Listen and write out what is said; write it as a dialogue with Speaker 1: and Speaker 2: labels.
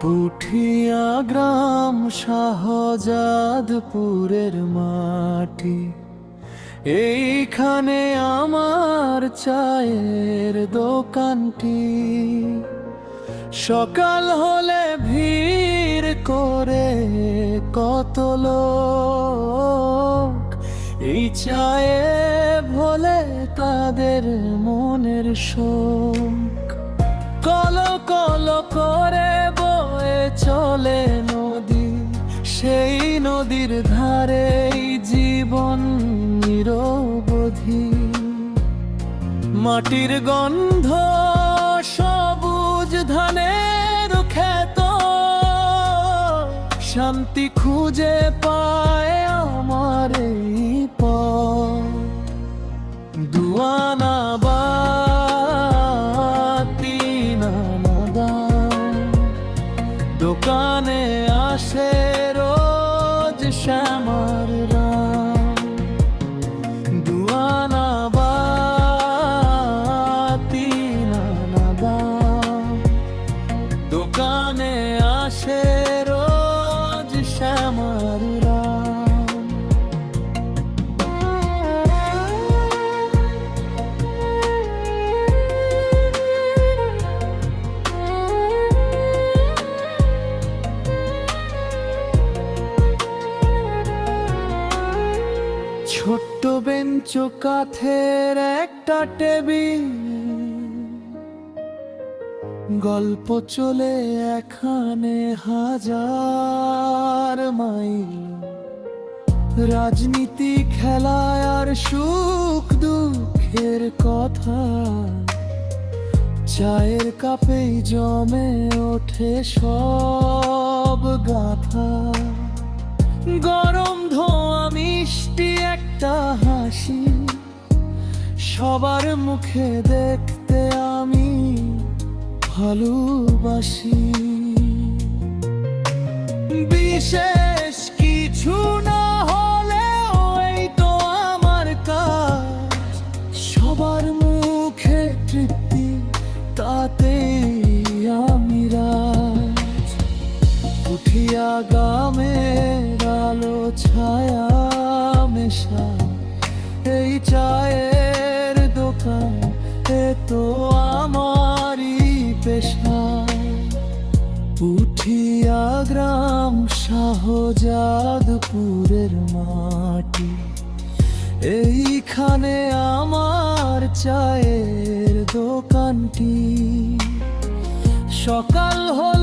Speaker 1: পুঠিয়া গ্রাম শাহজাদপুরের মাটি। এইখানে আমার চায়ের দোকানটি। সকাল হলে ভিড় করে কত লোক। এই চায়ে ভোলে তাদের মনের শোক। নদীর ধারেই জীবন নিরবধি। মাটির গন্ধ সবুজ ধানের ক্ষেত। শান্তি খুঁজে পায় আমার এই দুয়ানা বাতি দোকানে আসে রোজ শ্যামার রাম। দুয়ানা বাতি নানা দাম। দোকানে আসে রোজ শ্যামার ছোট্ট বেঞ্চ কাঠের একটা টেবিল। গল্প চলে এখানে হাজার মাইল। রাজনীতি খেলায় আর সুখ দুঃখের কথা। চায়ের কাপেই জমে ওঠে সব গাথা। একটা হাসি সবার মুখে দেখতে আমি ভালোবাসি। বিশেষ কিছু না হলে ওই তো আমার কাজ। সবার মুখে তৃপ্তি তাতে আমি রাজ। উঠিয়া গামের আলো ছায়া মেশা এই চায়ের দোকান, এ তো আমারই পেশা। উঠিয়া গ্রাম শাহজাদপুরের মাটি, এইখানে আমার চায়ের দোকানটি। সকাল হলে